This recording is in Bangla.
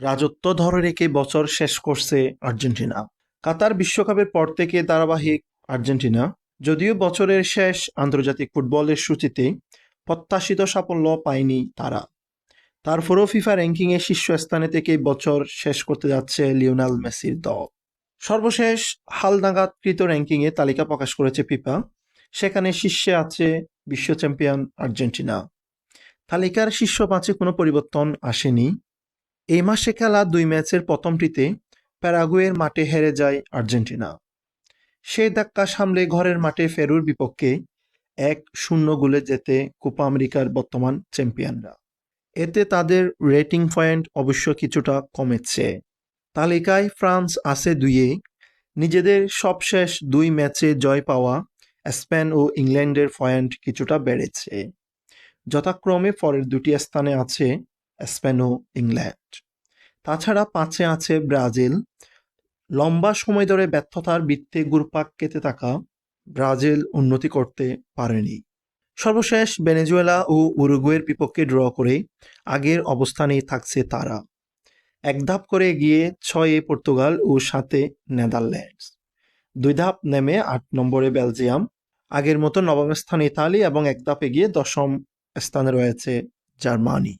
রাজত্ব ধরে রেখে বছর শেষ করছে আর্জেন্টিনা। কাতার বিশ্বকাপের পর থেকে ধারাবাহিক আর্জেন্টিনা, যদিও বছরের শেষ আন্তর্জাতিক ফুটবলের সূচিতে প্রত্যাশিত সাফল্য পায়নি তারা। তারপরও ফিফা র্যাঙ্কিংয়ে শীর্ষস্থানে থেকে বছর শেষ করতে যাচ্ছে লিওনাল মেসির দল। সর্বশেষ হালনাগাদকৃত র্যাঙ্কিংয়ে তালিকা প্রকাশ করেছে ফিফা, সেখানে শীর্ষে আছে বিশ্ব চ্যাম্পিয়ন আর্জেন্টিনা। তালিকার শীর্ষ পাঁচে কোনো পরিবর্তন আসেনি। এই মাসে খেলা দুই ম্যাচের প্রথমটিতে প্যারাগুয়ের মাঠে হেরে যায় আর্জেন্টিনা। সেই ধাক্কা সামলে ঘরের মাঠে ফেরুর বিপক্ষে এক শূন্য গোলে যেতে কোপা আমেরিকার বর্তমান চ্যাম্পিয়নরা। এতে তাদের রেটিং পয়েন্ট অবশ্য কিছুটা কমেছে। তালিকায় ফ্রান্স আছে দুইয়ে। নিজেদের সবশেষ দুই ম্যাচে জয় পাওয়া স্পেন ও ইংল্যান্ডের পয়েন্ট কিছুটা বেড়েছে। যথাক্রমে পরের দুটি স্থানে আছে স্পেন ও ইংল্যান্ড। তাছাড়া পাঁচে আছে ব্রাজিল। লম্বা সময় ধরে ব্যর্থতার বৃত্তে গুরপাক কেটে থাকা ব্রাজিল উন্নতি করতে পারেনি। সর্বশেষ ভেনেজুয়েলা ও উরুগুয়ের বিপক্ষে ড্র করে আগের অবস্থানেই থাকছে তারা। এক ধাপ করে গিয়ে ছয়ে পর্তুগাল ও সাতে নেদারল্যান্ডস। দুই ধাপ নেমে আট নম্বরে বেলজিয়াম। আগের মতো নবম স্থানে ইতালি এবং এক ধাপে গিয়ে দশম স্থানে রয়েছে জার্মানি।